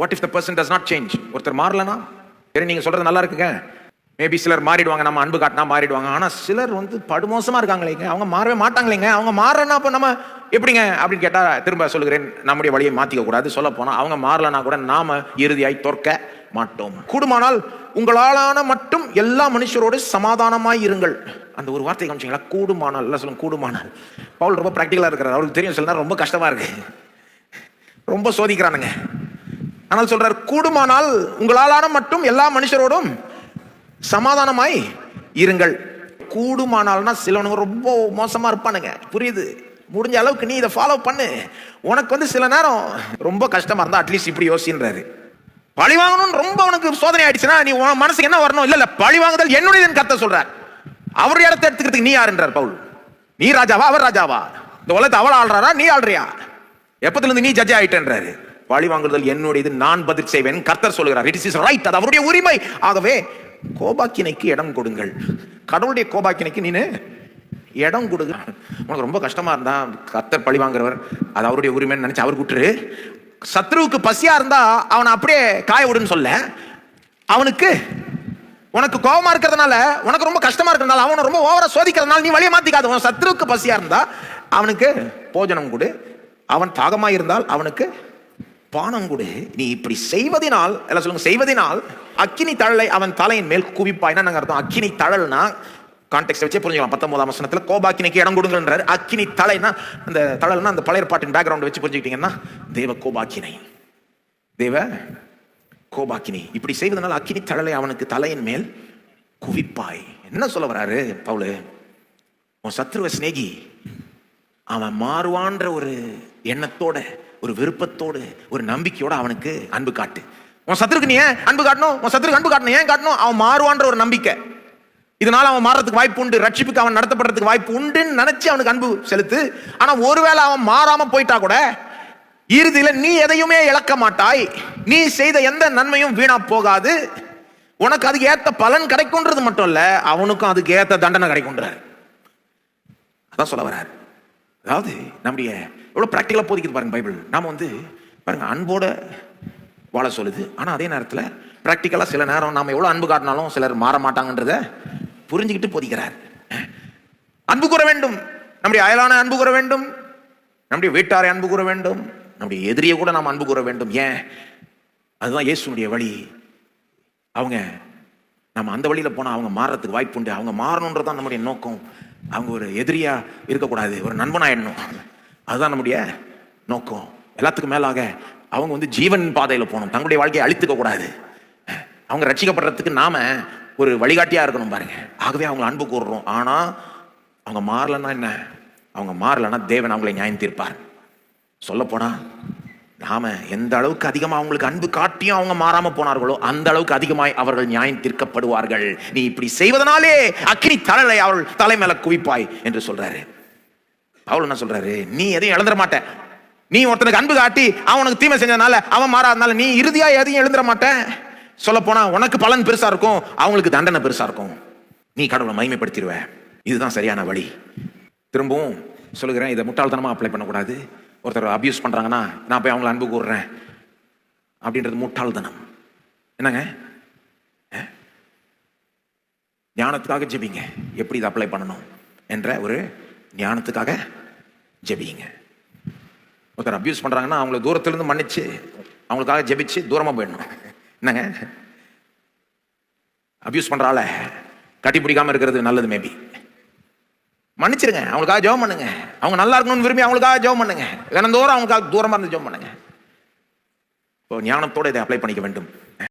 What if the person does not change ஒருத்தர் மாறலனா? சரி நீங்கள் சொல்கிறது நல்லா இருக்குங்க. மேபி சிலர் மாறிடுவாங்க நம்ம அன்பு காட்டினா மாறிடுவாங்க. ஆனால் சிலர் வந்து படுமோசமாக இருக்காங்களேங்க அவங்க மாறவே மாட்டாங்களேங்க. அவங்க மாறனா அப்போ நம்ம எப்படிங்க அப்படின்னு கேட்டால் திரும்ப சொல்லுகிறேன் நம்முடைய வழியை மாற்றிக்க கூடாது. சொல்ல போனால் அவங்க மாறலனா கூட நாம் இறுதியாய் தோற்க மாட்டோம். கூடுமானால் உங்களாலான மட்டும் எல்லா மனுஷரோடு சமாதானமாய் இருங்கள். அந்த ஒரு வார்த்தை காமிச்சிங்களா கூடுமானால் எல்லாம் சொல்லுங்க கூடுமானால். பவுல் ரொம்ப ப்ராக்டிக்கலாக இருக்கிறார். அவருக்கு தெரியும் சொல்லுனா ரொம்ப கஷ்டமாக இருக்குது ரொம்ப சோதிக்கிறானுங்க. ஆனால் சொல்றார் கூடுமானால் உங்களாலான மட்டும் எல்லா மனுஷரோடும் சமாதானமாய் இருங்கள். கூடுமானால்னா சிலவனுங்க ரொம்ப மோசமா இருப்பானுங்க. புரியுது? முடிஞ்ச அளவுக்கு நீ இதை ஃபாலோ பண்ணு. உனக்கு வந்து சில நேரம் ரொம்ப கஷ்டமா இருந்தா அட்லீஸ்ட் இப்படி யோசின்றாரு. பழி வாங்கணும்னு ரொம்ப உனக்கு சோதனை ஆயிடுச்சுன்னா நீ உன் மனசுக்கு என்ன வரணும்? இல்ல இல்ல பழி வாங்குதல் என்னுடையதுன்னு கத்த சொல்றார். அவர் இடத்த எடுத்துக்கிறதுக்கு நீ யாருன்றார்? பவுல். நீ ராஜாவா? அவர் ராஜாவா? இந்த உலகத்தை அவள் ஆள்றாரா? நீ ஆள்றியா? எப்பத்துல இருந்து நீ ஜட்ஜ் ஆயிட்டேன்றாரு? பழி வாங்குதல் என்னுடையது நான் பதில் செய்வேன். கர்த்தர் சொல்கிறார் இட் இஸ் ரைட் அது அவருடைய உரிமை. ஆகவே கோபாக்கினைக்கு இடம் கொடுங்கள். கடவுளுடைய கோபாக்கினைக்கு நீனு இடம் கொடுங்க உனக்கு ரொம்ப கஷ்டமா இருந்தா கர்த்தர் பழி வாங்குறவர் அது அவருடைய உரிமைன்னு நினைச்சு அவர் கூட்டுரு. சத்ருவுக்கு பசியா இருந்தா அவனை அப்படியே காய விடுன்னு சொல்ல. அவனுக்கு உனக்கு கோபமா இருக்கிறதுனால உனக்கு ரொம்ப கஷ்டமா இருக்கிறதுனால அவனை ரொம்ப ஓவரா சோதிக்கிறதுனால நீ வழியை மாத்திக்காத. உன் சத்ருவுக்கு பசியா இருந்தா அவனுக்கு போஜனம் கொடு. அவன் தாகமா இருந்தால் அவனுக்கு பானம் கொடு நீ இப்படி செய்வதினால் எல்லாம் சொல்லுங்க செய்வதினால் அக்கினி தழலை அவன் தலையின் மேல் குவிப்பாய்னா நாங்கள் அர்த்தம்? அக்கினி தழல்னா கான்டெக்ட் வச்சே புரிஞ்சுக்கலாம். பத்தொன்பதாம் வசனத்தில் கோபாக்கினிக்கு இடம் கொடுங்கன்றாரு. அக்கினி தலைனா அந்த தழல்னா அந்த பழைய பாட்டின் பேக்ரவுண்ட் வச்சு புரிஞ்சுக்கிட்டீங்கன்னா தேவ கோபாக்கினை. தேவ கோபாக்கினி. இப்படி செய்வதனால் அக்கினி தழலை அவனுக்கு தலையின் மேல் குவிப்பாய். என்ன சொல்ல வராரு பவுலு? உன் சத்ருவ சிநேகி அவன் மாறுவான்ற ஒரு எண்ணத்தோட ஒரு விருப்பத்தோடு ஒரு நம்பிக்கையோட அவனுக்கு அன்பு காட்டு. உன் சத்துருக்கு நீ ஏன் அன்பு காட்டணும்? உன் சத்துருக்கு அன்பு காட்டணும். ஏன் காட்டணும்? அவன் மாறுவான்ற ஒரு நம்பிக்கை. இதனால அவன் மாறதுக்கு வாய்ப்பு உண்டு. ரட்சிப்புக்கு அவன் நடத்தப்படுறதுக்கு வாய்ப்பு உண்டுன்னு நினைச்சு அவனுக்கு அன்பு செலுத்து. ஆனா ஒருவேளை அவன் மாறாம போயிட்டா கூட இறுதியில நீ எதையுமே இழக்க மாட்டாய். நீ செய்த எந்த நன்மையும் வீணா போகாது. உனக்கு அதுக்கு ஏத்த பலன் கிடைக்கும்ன்றது மட்டும் இல்ல அவனுக்கும் அதுக்கு ஏத்த தண்டனை கிடைக்கும்ன்றார். அதான் சொல்ல வர்றார். அதாவது நம்முடைய எவ்வளோ ப்ராக்டிக்கலாக போதிக்குது பாருங்க பைபிள் நாம் வந்து பாருங்க அன்போட வாழ சொல்லுது. ஆனால் அதே நேரத்தில் ப்ராக்டிக்கலாக சில நேரம் நாம் எவ்வளோ அன்பு காட்டினாலும் சிலர் மாற மாட்டாங்கன்றத புரிஞ்சுக்கிட்டு போதிக்கிறார். அன்பு கூற வேண்டும். நம்முடைய அயலான அன்பு கூற வேண்டும். நம்முடைய வீட்டாரை அன்பு கூற வேண்டும். நம்முடைய எதிரியை கூட நாம் அன்பு கூற வேண்டும். ஏன்? அதுதான் இயேசுனுடைய வழி. அவங்க நம்ம அந்த வழியில் போனால் அவங்க மாறுறதுக்கு வாய்ப்பு உண்டு அவங்க மாறணுன்றது தான் நம்முடைய நோக்கம். அவங்க ஒரு எதிரியா இருக்கக்கூடாது ஒரு நண்பனாயிடணும். அதுதான் நம்முடைய நோக்கம். எல்லாத்துக்கும் மேலாக அவங்க வந்து ஜீவன் பாதையில் போகணும். தங்களுடைய வாழ்க்கையை அழித்துக்க கூடாது. அவங்க ரட்சிக்கப்படுறதுக்கு நாம ஒரு வழிகாட்டியா இருக்கணும் பாருங்க. ஆகவே அவங்க அன்பு கூறுறோம். ஆனா அவங்க மாறலன்னா என்ன? அவங்க மாறலன்னா தேவன் அவங்களை நியாயம் தீர்ப்பார். சொல்ல போனா நாம எந்த அளவுக்கு அதிகமாக அவங்களுக்கு அன்பு காட்டியும் அவங்க மாறாம போனார்களோ அந்த அளவுக்கு அதிகமாய் அவர்கள் நியாயம் தீர்க்கப்படுவார்கள். நீ இப்படி செய்வதனாலே அக்னி தழலை அவள் தலை மேல குவிப்பாய் என்று சொல்றாரு. அவள் என்ன சொல்றாரு? நீ எதையும் இழந்துட மாட்ட. நீ ஒருத்தனுக்கு அன்பு காட்டி அவன் உனக்கு தீமை செஞ்சதுனால அவன் மாறாதனால நீ இறுதியா எதையும் எழுந்துட மாட்ட. சொல்ல போனா உனக்கு பலன் பெருசா இருக்கும் அவங்களுக்கு தண்டனை பெருசா இருக்கும். நீ கடவுளை மகிமைப்படுத்திடுவ. இதுதான் சரியான வழி. திரும்பவும் சொல்லுகிறேன் இதை முட்டாள்தனமா அப்ளை பண்ணக்கூடாது. ஒருத்தர் அபியூஸ் பண்ணுறாங்கன்னா நான் போய் அவங்கள அன்பு கூடுறேன் அப்படின்றது முட்டாள்தனம். என்னங்க? ஞானத்துக்காக ஜெபிங்க. எப்படி இதை அப்ளை பண்ணணும் என்ற ஒரு ஞானத்துக்காக ஜெபிங்க. ஒருத்தர் அபியூஸ் பண்ணுறாங்கன்னா அவங்கள தூரத்துலேருந்து மன்னிச்சு அவங்களுக்காக ஜெபிச்சு தூரமாக போயிடணும். என்னங்க? அபியூஸ் பண்ணுறால கட்டி பிடிக்காமல் இருக்கிறது நல்லது மேபி மன்னிச்சிருங்க அவங்களுக்காக ஜெபம் பண்ணுங்க. அவங்க நல்லா இருக்கணும்னு விரும்பி அவங்களுக்காக ஜெபம் பண்ணுங்க. தினந்தோறும் அவங்களுக்காக தூரமாக இருந்து ஜெபம் பண்ணுங்க. இப்போ ஞானத்தோட இதை அப்ளை பண்ணிக்க வேண்டும்.